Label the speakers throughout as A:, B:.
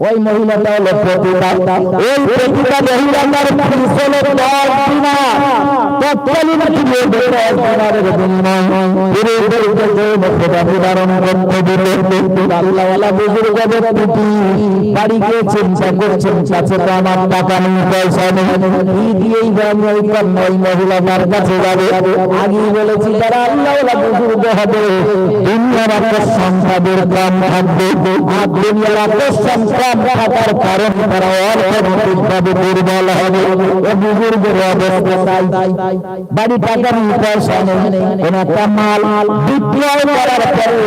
A: ওই মহিলাটা হলো প্রতিটা ওই প্রতিটা মহিলাটার আকর্ষণ কম কারণ তারা অর্থনৈতিকভাবে দুর্বল হবে ও বুজুর্গের অবস্থা তাই বাড়ি টাকা পয়সা নেই। একটা মাল বিক্রয় করার পরে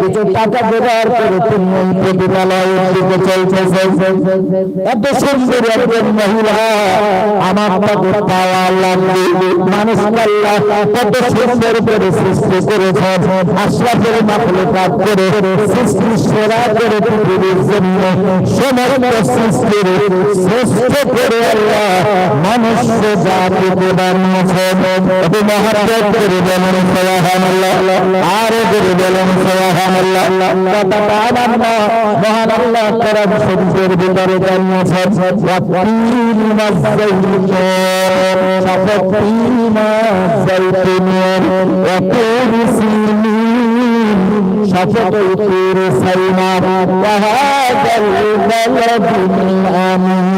A: কিছু টাকা জোগাড় করে তুমি ওই দিকে চলতেছে এত সুন্দর একজন মহিলা, আমার তাকে পাওয়া লাগবে মানুষ আল্লাহ কত সুন্দর করে সৃষ্টি করেছে আশরাফের মাফলে কাজ করে সৃষ্টি সেরা করে পৃথিবীর জন্য সমস্ত সৃষ্টির শ্রেষ্ঠ করে আল্লাহ মহারাজ বলেন আরও বলেন কথাটা আমার মহান আল্লাহ ভিতরে সিনিন সাফাতুর সাইমা ওয়া হাদাল বালাদিল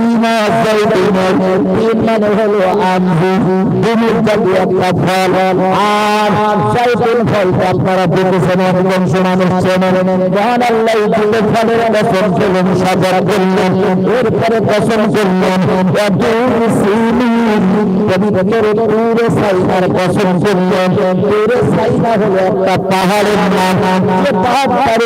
A: তিন জাইতুনের তিন মানে হলো আমজু দুনির জাতীয় একটা ফল আর জাইতুন ফলটা আপনারা দেখেছেন একদম শোনানো শোনেন মহান আল্লাহ দুটো ফলের কসম করলেন সাজা করলেন এরপরে কসম পাহাড়ের নাম পাহাড়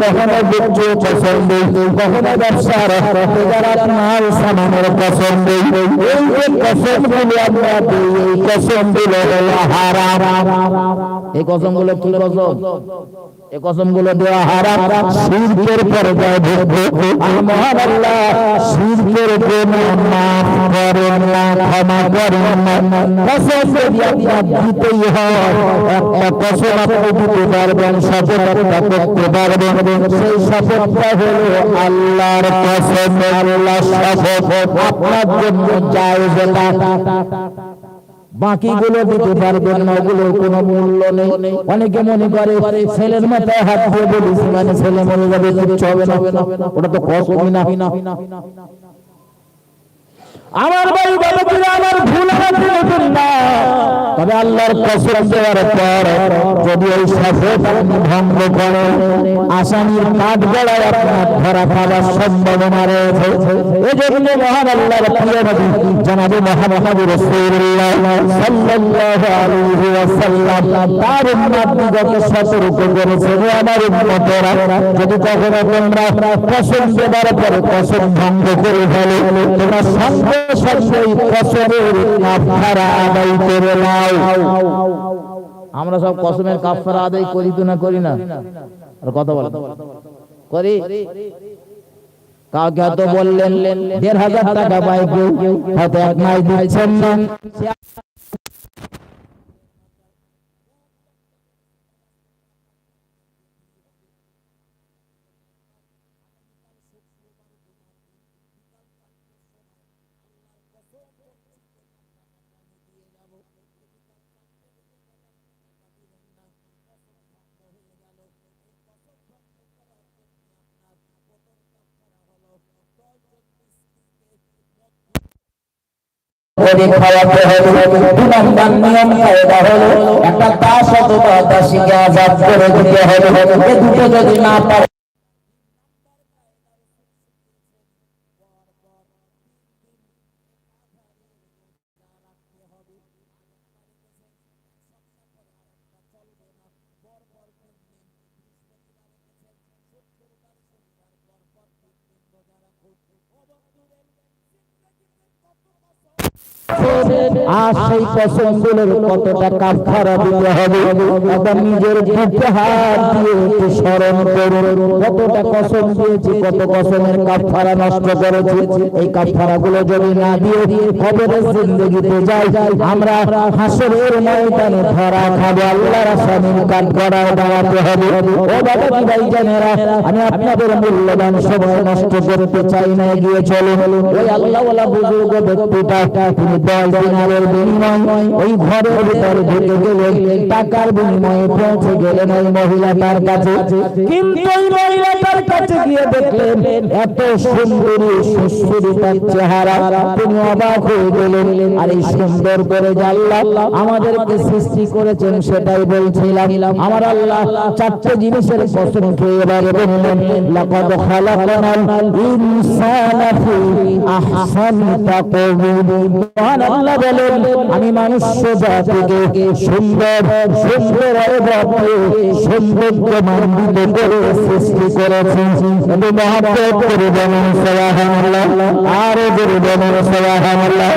A: কখনো কসম দিই কখনো ব্যবসার যারা আপনার সামানের কসম এই যে কসমগুলো আমরা দিই এই কসমগুলো হলো হারাম। এই কসমগুলো কি কসম? এই কসমগুলো দেওয়া হারাম। শিরকের পর্যায়ে ঢুকবে মহান আল্লাহ শিরকের জন্য মাফ করেন না ক্ষমা করেন না দিতে পারবেন আল্লাহর আপনার জন্য এটা বাকিগুলো দিতে পারবেন না, ওগুলোর কোনো মূল্য নেই। অনেকে মনে করে, ছেলের মাথায় হাত দিয়ে বলিস মানে ছেলে মনে যাবে না। ওটা তো কসমই না।
B: আমার ভাই বাবাজিরা আমার ভুল আমার নেবেন না। তবে আল্লাহর কসম দেওয়ার পর যদি শপথ আপনি ভঙ্গ করেন আসামির কাঠ গড়ায় আপনার ধরা খাবার সম্ভাবনা রয়েছে এই জন্য মহান আল্লাহর প্রিয় নবী, জানাবে সতর্ক করেছে আমার যদি কখনো তোমরা কসম পরে কসম ভঙ্গ করে ফেলে সঙ্গে আমরা সব কসমের কাফারা আদায় করি তো না করি না? আর বল করি? কাউকে হয়তো বললেন, দেড় হাজার টাকা পাই কেউ, হয়তো এক করে খাওয়াতে হবে নম্বর নিয়ম কায়দা হলো, একটা দাস অথবা দাসীকে দুটো যদি না পারে So আর সেই কসমগুলোর কতটা কাফারা দিতে হবে এবং নিজের বুকে হাত দিয়ে একটু স্মরণ করুন। কতটা কসম দিয়েছি, কত কসমের কাফারা নষ্ট করেছি। এই কাফারা গুলো যদি না দিয়ে কবরের জিন্দগিতে যাই, আমরা হাসরের ময়দানে ধরা খাব। আল্লাহর আসামিন কাজ করার দাঁড়াতে হবে। ও বাবা ভাই জানেরা, আমি আপনাদের মূল্যবান সময় নষ্ট করতে চাই না, এগিয়ে চলুন। ওই আল্লাহওয়ালা বুজুর্গ ব্যক্তিটা, তিনি দশ দিনারের বিনিময়, ওই ঘরের ভিতরে ঢুকে গেলেন টাকার বিনিময়ে পৌঁছে গেলেন ওই মহিলাটার কাছে। কিন্তু ওই মহিলাটার কাছে গিয়ে দেখলেন, এত সুন্দরী তার চেহারা। তিনি অবাক হয়ে গেলেন, আর এই সুন্দর করে আল্লাহ আমাদেরকে সৃষ্টি করেছেন সেটাই বলছিলাম। আমার আল্লাহ চারটে জিনিসের খেয়ে এবারে বললেন, লাকাদ খালাকনাল ইনসানা ফি আল্লাহ বলেন, আমি মানুষ জাতিকে সুন্দর সুন্দর সৌন্দর্য মণ্ডিত করে সৃষ্টি করেছেন কিন্তু মহাব্বত করে বলেন, সুবহানাল্লাহ, আর জোরে বলেন, সুবহানাল্লাহ,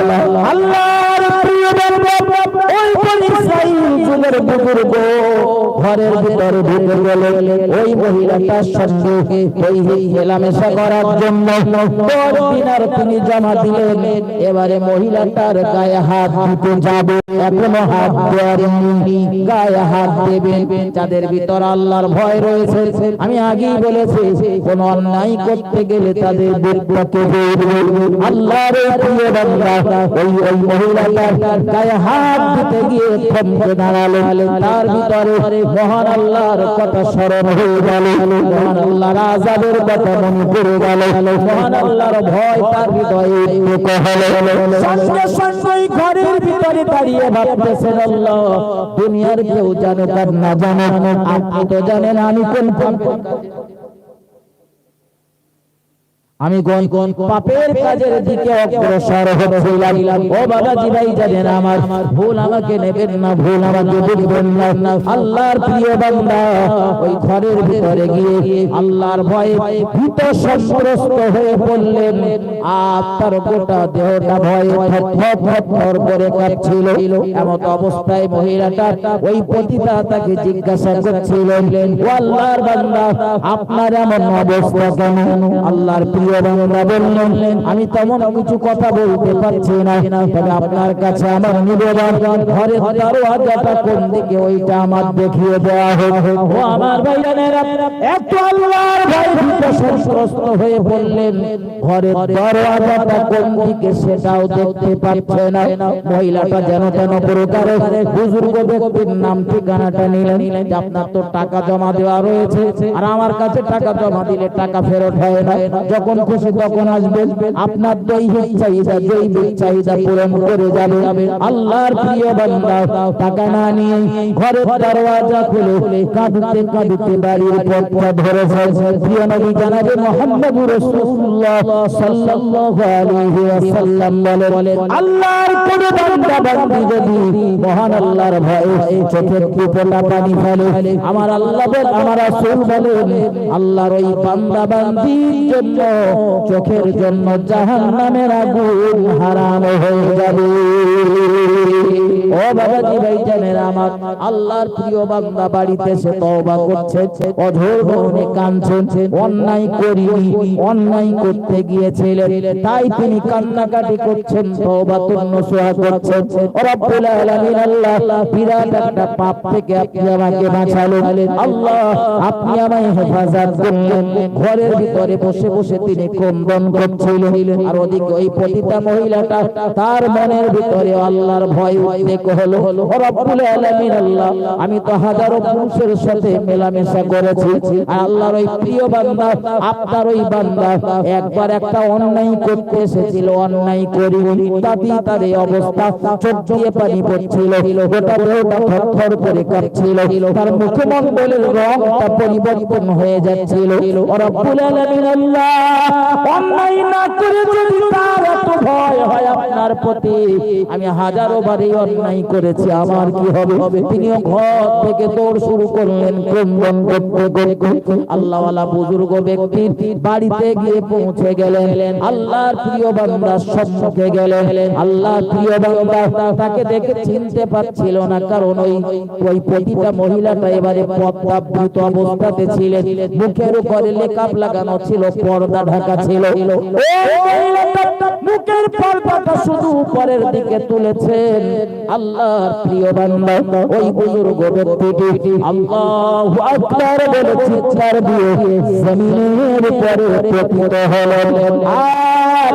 B: আল্লাহর প্রিয় এবারে মহিলাটার গায়ে হাত দিতে যাবে, এখনও হাত দেওয়ারেননি গায়ে হাত দেবেন। যাদের ভিতর আল্লাহর ভয় রয়েছে, আমি আগেই বলেছি, কোন অন্যায় করতে গেলে তাদের মহিলাটার গায়ে হাত দিতে গিয়ে থমকে দাঁড়াল। তার ভিতরে মহান আল্লাহর কথা স্মরণ হয়ে গেল। মহান আল্লাহর আজাদের কথা মনে পড়ে গেল। মহান আল্লাহর ভয় তার হৃদয়ে সঙ্গে সঙ্গে ঘরের ভিতরে দাঁড়িয়ে ভাবতেছেন আল্লাহ, দুনিয়ার কেউ জানে তার না জানে। আপনি তো জানেন আমি কোন আমি কোন কোন পাপের কাজের দিকে অগ্রসর হচ্ছিলাম। ও বাবাজি ভাই জানেন আমার ভুল আমাকে নেবেন না ভুল আমাকে বুঝবেন না। আল্লাহর প্রিয় বান্দা ওই ঘরের ভিতরে গিয়ে আল্লাহর ভয়ে ভীত সন্ত্রস্ত হয়ে পড়লেন। আর তার গোটা দেহটা ভয়ে থর করে কাঁপছিল। এমত অবস্থায় মহিলাটা ওই পতিতা তাকে জিজ্ঞাসা করছিলেন ও আল্লাহর বান্দা আপনার এমন অবস্থা কেন? আল্লাহর প্রিয় আমি তেমন কিছু কথা বলতে পারছি না। তবে আপনার কাছে আমার নিবেদন, ঘরের দরওয়াজাটা কোন দিকে ওইটা আমার দেখিয়ে দেওয়া আমার আল্লাহর ভীত হয়ে বললেন, ঘরের দরওয়াজাটা কোন দিকে সেটাও দেখতে পাচ্ছে না। মহিলাটা যেন প্রকারে বুজুর্গ ব্যক্তির নাম ঠিকানাটা নিলেন আপনার তো টাকা জমা দেওয়া রয়েছে, আর আমার কাছে টাকা জমা দিলে টাকা ফেরত হয় না। যখন খুশি তখন আসবেন, আপনার দৈহিক চাহিদা, জৈবিক চাহিদা পূরণ করে যাবে। আল্লাহর প্রিয় বান্দা, টাকা না নিয়ে ঘরের দরওয়াজা খুলে কাঁদতে কাঁদতে বাড়ির পথটা ধরেছে প্রিয় নবী জানাবে মোহাম্মদুর রাসূলুল্লাহ সাল্লাল্লাহু আলাইহি ওয়াসাল্লাম বলেন, আল্লাহর কোন বান্দা, বান্দি যদি মহান আল্লাহর ভয়ে চোখের টিপোটা পানি ফেলে, আমার আল্লাহ বল আমার রাসূল বলেন, আল্লাহর ওই বান্দা, বান্দির জন্য চোখের জন্য জাহান্নামের আগুন হারাম হয়ে যাবে। ও বাবাজি আমার আল্লাহর প্রিয় বান্দা বাড়িতে সে তওবা করছে মনে কাঁদছে অন্যায় করিনি, অন্যায় করতে গিয়েছিলেন। তাই তিনি কান্নাকাটি করছেন, তওবা করছেন। রব্বুল আলামিন আল্লাহ, বিরাট একটা পাপ থেকে আপনি আমাকে বাঁচালেন। আল্লাহ, আপনি আমায় হেফাজত করলেন। ঘরের ভিতরে বসে বসে তিনি ক্রন্দন করছিলেন। আর ওদিকে ওই পতিতা মহিলাটা তার মনের ভিতরে আল্লাহর ভয় উদ্রেক হলো রব্বুল আলামিন আল্লাহ। আমি তো হাজারো পুরুষের সাথে মেলামেশা করেছি। আর আল্লাহর ওই প্রিয় বান্দা আপনার ওই বান্দা একবার একটা অন্যায় করতে এসেছিল অন্যায় করি তাতে তার এই অবস্থা চোখ দিয়ে পানি পড়ছিল গোটা দেহটা থরথর করে কাঁপছিল। তার মুখমণ্ডলের রংটা পরিবর্তন হয়ে যাচ্ছিল। রব্বুল আলামিন আল্লাহ অন্যায় না করে যদি তার এত ভয় হয় আপনার প্রতি আমি হাজারো বারে অন্যায় করেছি, আমার কি হবে? তিনিও ঘর থেকে দৌড় শুরু করলেন, ক্রন্দন করতে করতে। আল্লাহওয়ালা বুজুর্গ ব্যক্তির বাড়িতে গিয়ে পৌঁছে গেলেন। আল্লাহর প্রিয় বান্দার সম্মুখে গেলেন। আল্লাহর প্রিয় বান্দা তাকে দেখে চিনতে পারছিল না, কারণ ওই ওই প্রতিটা মহিলাটা এবারে পদ্মাবৃত অবস্থাতে ছিলেন। মুখের উপরে লেকাপ লাগানো ছিল, পর্দা ঢাকা ছিল। মুখের পর্দাটা শুধু উপরের দিকে তুলেছেন। আল্লাহর প্রিয় বান্দা, ওই বুজুর্গ ব্যক্তিটি আল্লাহু আকবার বলে চিৎকার দিয়ে জমিনের উপরে পতিত হলেন। আর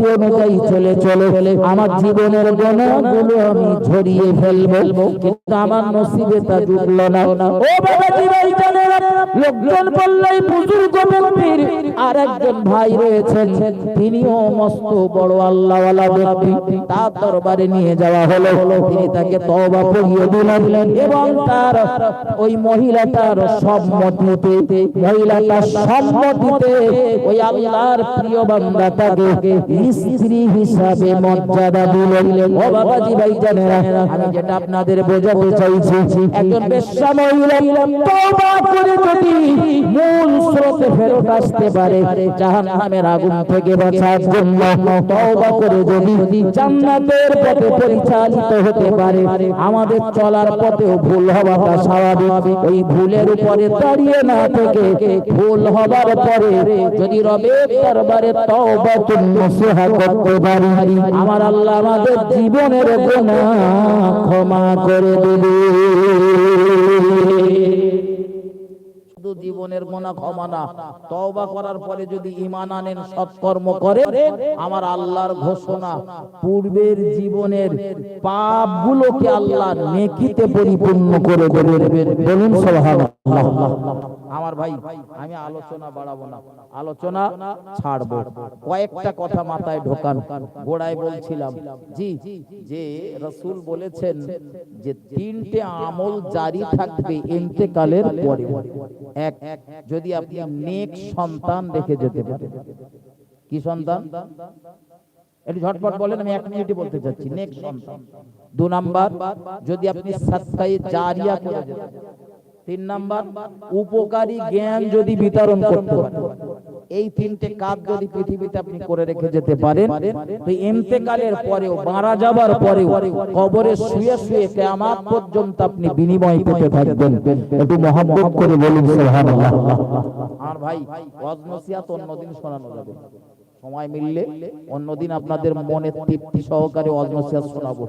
B: পদ্ধতি অনুযায়ী চলে চলে। আমার জীবনের আমি ঝরিয়ে ফেলব, কিন্তু আমার নসিবে তা জুটলো না। ও বাবা ভাইজানেরা লোকজন বললেই বুজুর্গ ব্যক্তির আর একজন ভাই রয়েছেন, তিনিও মস্ত বড় আল্লাহওয়ালা ব্যক্তি। তার দরবারে নিয়ে যাওয়া হলো। তিনি তাকে তওবা পড়িয়ে দিলেন এবং তার ওই মহিলাটার সম্মতিতে মহিলাটার সম্মতিতে ওই আল্লাহর প্রিয় বান্দা তাকে স্ত্রী হিসাবে মর্যাদা দিলেন। ও বাবাজি ভাই জানেরা, আমি যেটা আপনাদের বোঝাতে চাইছি, একজন বেশ্যা মহিলা তওবা করে যদি মূল স্রোতে ফেরত আসতে পারে। জাহান্নামের আগুন থেকে বাঁচার জন্য তওবা করে যদি জান্নাতের পথে পরিচালিত হতে পারে, আমাদের চলার পথেও ভুল হওয়াটা স্বাভাবিক। ওই ভুলের উপরে দাঁড়িয়ে না থেকে ভুল হবার পরে যদি রবের দরবারে তওবা নসিহা করতে পারি, আমার আল্লাহ আমাদের জীবনের গুনাহ ক্ষমা করে দেবে। জীবনের গোনা ক্ষমা না তওবা করার পরে যদি ঈমান আনেন, সৎকর্ম করে আমার আল্লাহর ঘোষণা, পূর্বের জীবনের পাপগুলোকে আল্লাহ নেকিতে পরিপূর্ণ করে দেবেন। বলুন সুবহানাল্লাহ। আমার ভাই, আমি আলোচনা বাড়াবো না। আলোচনা ছাড়বো। কয়েকটা কথা মাথায় ঢোকান। গোড়ায় বলছিলাম, জি, যে রসুল বলেছেন যে তিনটে আমল জারি থাকবে ইন্তেকালের পরে। এক, যদি আপনি নেক সন্তান রেখে যেতে পারেন। কি সন্তান? একটু ঝটপট বলেন, আমি এক মিনিটে বলতে চাচ্ছি। নেক সন্তান। দু নাম্বার, যদি আপনি সাতটায় জারিয়া করে যেতে। তিন নাম্বার, উপকারী জ্ঞান যদি বিতরণ করতে এই তিনটে কাজ যদি পৃথিবীতে আপনি করে রেখে যেতে পারেন, তো ইন্তেকালের পরেও, মারা যাবার পরেও, কবরে শুয়ে শুয়ে কিয়ামত পর্যন্ত আপনি বিনিময় পেতে থাকবেন। একটু মহব্বত করে বলুন, সুবহানাল্লাহ। আর ভাই, ওয়াজ নসিহত অন্যদিন শোনানো যাবে। সময় মিললে অন্যদিন আপনাদের মনে তৃপ্তি সহকারে শোনাবো।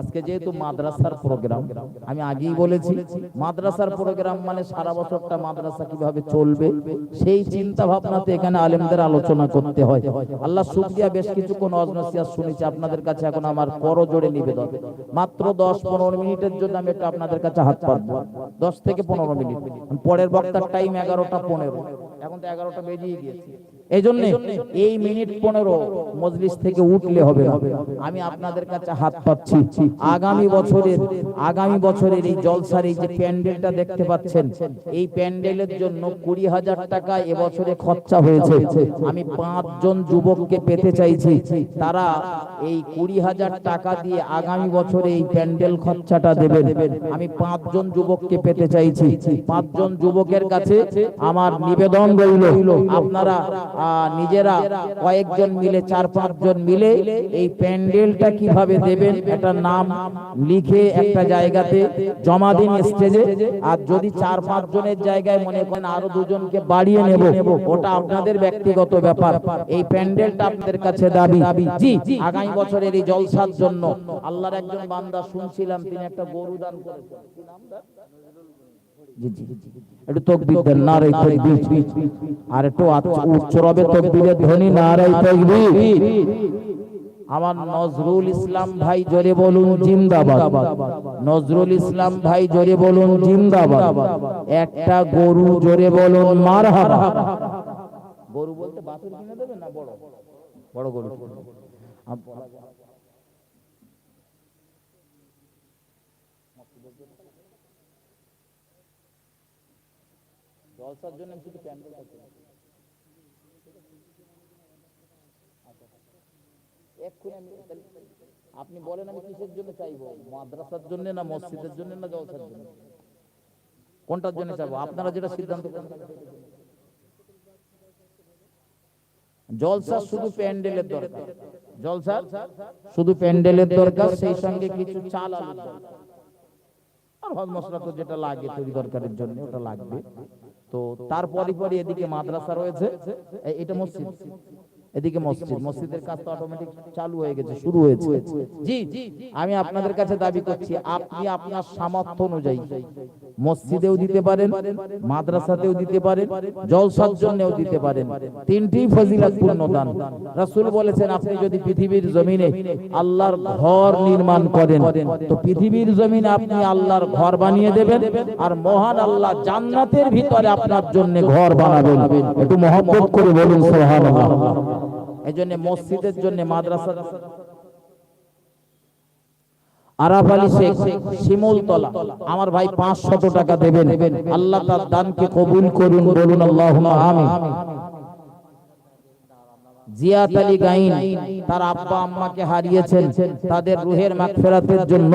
B: আজকে যেহেতু মাদ্রাসার প্রোগ্রাম আমি আগেই বলেছি, মাদ্রাসার প্রোগ্রাম মানে সারা বছরটা মাদ্রাসা কীভাবে চলবে, সেই চিন্তা ভাবনাতে এখানে আলেমদের আলোচনা করতে হয়। আল্লাহ শুকরিয়া, বেশ কিছুক্ষণ নসিহত শুনেছি, আপনাদের কাছে এখন আমার করজোড়ে নিবেদন। মাত্র দশ পনেরো মিনিটের জন্য আমি একটু আপনাদের কাছে হাত পাতবো। দশ থেকে পনেরো মিনিট। পরের বক্তার টাইম এগারোটা পনেরো। এখন তো এগারোটা বেরিয়ে গিয়েছে। এই জন্য এই মিনিট পনেরো মজলিস থেকে উঠলে হবে না। আমি আপনাদের কাছে হাত পাচ্ছি আগামী বছরের আগামী বছরের এই জলসার এই যে প্যান্ডেলটা দেখতে পাচ্ছেন এই প্যান্ডেলের জন্য কুড়ি হাজার টাকা এবছরে খরচা হয়েছে। আমি পাঁচজন যুবককে পেতে চাইছি। তারা এই কুড়ি হাজার টাকা দিয়ে আগামী বছরে এই প্যান্ডেল খরচাটা দেবেন। আমি পাঁচজন যুবককে পেতে চাইছি। পাঁচজন যুবকের কাছে আমার নিবেদন রইল। আপনারা নিজেরা কয়েকজন মিলে, চার পাঁচজন মিলে এই প্যান্ডেলটা কীভাবে দেবেন একটা নাম লিখে একটা জায়গাতে জমা দিন স্টেজে। আর যদি চার পাঁচ জনের জায়গায় মনে করেন আরও দুজনকে বাড়িয়ে নেব, ওটা আপনাদের ব্যক্তিগত ব্যাপার। এই প্যান্ডেলটা আপনাদের কাছে দাবি। জি, আগামী বছরের এই জলসার জন্য আল্লাহর একজন বান্দা শুনছিলাম, তিনি একটা গরু দান করেছেন। একটু আর একটু উচ্চ রবে আমার নজরুল ইসলাম ভাই, জোরে বলুন, জিন্দাবাদ। নজরুল ইসলাম ভাই, জোরে বলুন, জিন্দাবাদ। একটা গরু, জোরে বলুন, মারহাবা। গরু বলতে দেবে না বড়? গরু। জলসার জন্য শুধু প্যান্ডেল আমি আপনি বলেন আমি কিসের জন্য চাইব? মাদ্রাসার জন্য না মসজিদের জন্য না জলসার জন্য? কোনটার জন্য চাইব? আপনারা যেটা সিদ্ধান্ত জলসা শুধু প্যান্ডেলের দরকার। জলসা শুধু প্যান্ডেলের দরকার, সেই সঙ্গে কিছু চাল আলুর দরকার। আর মশলা তো যেটা লাগে তৈরি দরকারের জন্য, ওটা লাগবে। তো তারপরে পরে এদিকে মাদ্রাসা রয়েছে। এটা মসজিদ। এদিকে মসজিদ মসজিদের কাজ তো অটোমেটিক চালু হয়ে গেছে শুরু হয়েছে। জি আমি আপনাদের কাছে দাবি করছি আপনি আপনার সামর্থ্য অনুযায়ী মসজিদেও দিতে পারেন মাদ্রাসাতেও দিতে পারেন জলসার জন্যও দিতে পারেন। তিনটি ফজিলাতপূর্ণ দান। রাসূল বলেছেন আপনি যদি পৃথিবীর জমিনে আল্লাহর ঘর নির্মাণ করেন তো পৃথিবীর জমিনে আপনি আল্লাহর ঘর বানিয়ে দেবেন আর মহান আল্লাহ জান্নাতের ভিতরে আপনার জন্য ঘর বানাবেন। একটু মহব্বত করে বলুন। সুবহানাল্লাহ এই জন্য মসজিদের জন্য মাদ্রাসা আরাফ আলী শেখ শিমুলতলা। আমার ভাই পাঁচশত টাকা দেবেন। আল্লাহ তার দানকে কবুল করুন বলুন আল্লাহ জিয়াত আলী গাইন তার আব্বা আম্মাকে হারিয়েছেন তাদের রুহের মাগফিরাতের জন্য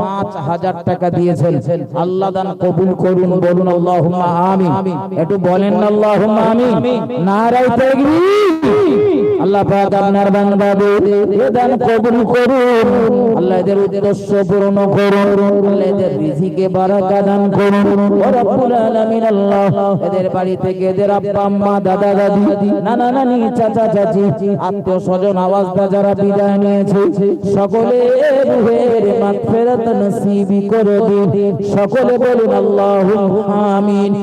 B: পাঁচ হাজার টাকা দিয়েছেন। আল্লাহ দান কবুল করুন বলুন আল্লাহুম্মা আমিন। একটু বলেন না আল্লাহুম্মা আমিন। নারায়ে তাকবীর। আল্লাহ পাক আপনার বান্দাদের দান কবুল করুন। আল্লাহ এদের উদ্দেশ্য পূর্ণ করুন। আল্লাহ এদের রিজিকে বারাকা দান করুন। ও রব্বুল আলামিন, আল্লাহ এদের বাড়ি থেকে এদের আব্বা, আম্মা, দাদা, দাদি, নানা, নানি, চাচা, চাচি, আত্মীয় স্বজন, আওয়াজ যারা বিদায় নিয়েছে, সকলে রুহের মাগফিরাত নসিব করে দিন। সকলে বলুন আল্লাহুম্মা আমিন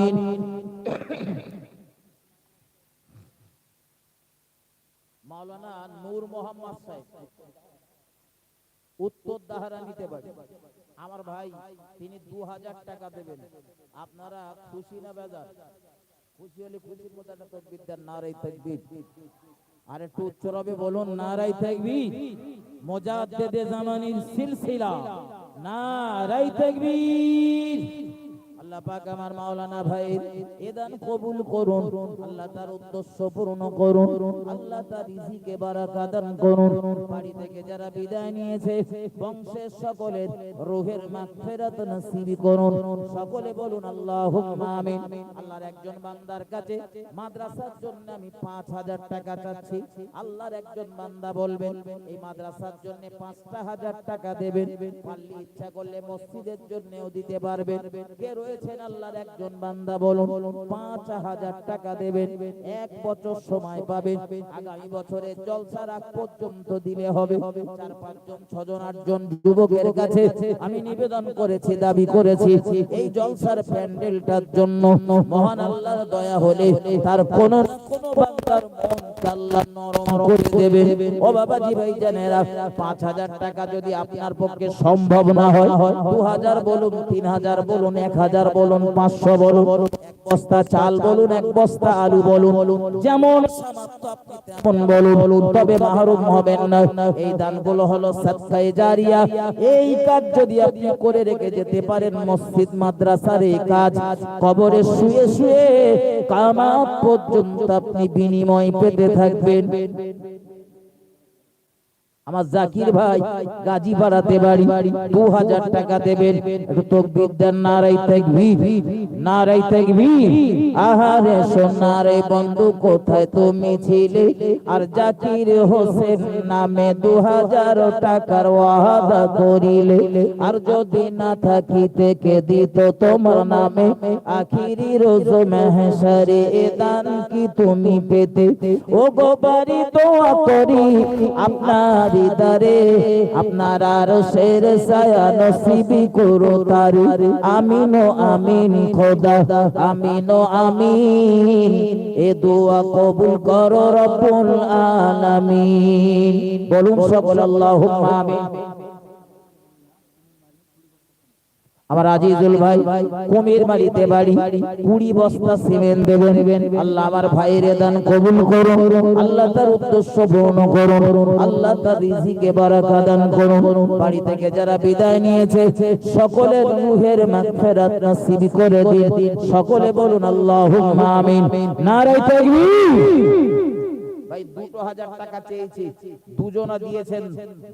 B: মাওলানা নূর মোহাম্মদ সাহেব উত্তর দাহারা নিতে পারে। আমার ভাই, তিনি দু হাজার টাকা দেবেন। আপনারা খুশি না বেজার? খুশি হলে খুশি কোথায় তকবির দেন নারাই তকবির। আর একটু উচ্চ রবে বলুন নারাই তকবির। মোজাদ্দেদে জামানির সিলসিলা। নারাই তকবির। আল্লাহ পাক আমার মাওলানা ভাই এ দান কবুল করুন, আল্লাহ তার উদ্দেশ্য পূর্ণ করুন, আল্লাহ তার রিজিকে বারাকা দান করুন। বাড়ি থেকে যারা বিদায় নিয়েছে, বংশের সকলের রুহের মাগফিরাত নসিব করুন। সকলে বলুন, আল্লাহুম্মা আমিন। আল্লাহর একজন বান্দার কাছে মাদ্রাসার জন্য আমি 5000 টাকা চাচ্ছি। আল্লাহর একজন বান্দা বলবেন, এই মাদ্রাসার জন্য 5000 টাকা দেবেন। পারলে ইচ্ছা করলে মসজিদের জন্যও দিতে পারবেন। কে রয়েছেন আল্লাহর একজন বান্দা বলুন 5000 টাকা দেবেন, এক বছর সময় পাবেন, আগামী বছরে জলসার আগ পর্যন্ত দিলে হবে। চার পাঁচজন, ছজন, আটজন যুবকের কাছে আমি নিবেদন করেছি, দাবি করেছি, এই জলসার প্যান্ডেলটার জন্য মহান আল্লাহর দয়া হলে তার কোন পাঁচ হাজার টাকা যদি আপনার পক্ষে সম্ভব না হয়, দু হাজার বলুন, তিন হাজার বলুন, এক হাজার বলুন, পাঁচশো বলুন, এক বস্তা চাল বলুন, এক বস্তা আলু বলুন, যেমন বলুন, তবে মাহরুম হবেন না। এই দানগুলো হলো সৎকায়ে জারিয়া। এই কাজ যদি আপনি করে রেখে যেতে পারেন, মসজিদ, মাদ্রাসার এই কাজ, কবরে শুয়ে শুয়ে কামাত পর্যন্ত আপনি বিনিময় পেতে থাকবেন। আমার জাকির ভাই গাজী পাড়াতে বাড়ি দু হাজার টাকা দেবেন। একটু তকবির দেন নারাই থাকবি নারাই থাকবি আহারে সোনারে বন্ধু কোথায় তুমি ছিলে? আর জাকির হোসেন নামে দু হাজার টাকার ওয়াদা করিলে। আর যদি না থাকি থেকে দিত তোমার নামে। আখিরি রোজ মেহসারে এ দান কি তুমি পেতে? ও গো বাড়ি দোয়া করি। আপনার দিদারে আপনার আর শের সায়া নসিবি করো তার। আমিন আমিন খোদা, আমিন আমিন। এ দোয়া কবুল করো রব্বুল আলামিন। বলুন সকল আল্লাহুম্মা আমিন। আমার আজিজুল ভাই, কুমির বাড়িতে বাড়ি, কুড়ি বস্তা সিমেন্ট দেবেন। আল্লাহ আমার ভাইয়ের দান কবুল করুন, আল্লাহ তার উদ্দেশ্য পূর্ণ করুন, আল্লাহ তার রিজিকে বারাকা দান করুন। বাড়ি থেকে যারা বিদায় নিয়েছে, সকলের রূহের মাগফিরাত নসিব করে দিন। সকলে বলুন, আল্লাহুম্মা আমিন। নারায়ে তাকবীর। ভাই, দুটো হাজার টাকা চেয়েছি। দুজনা দিয়েছেন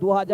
B: দু হাজার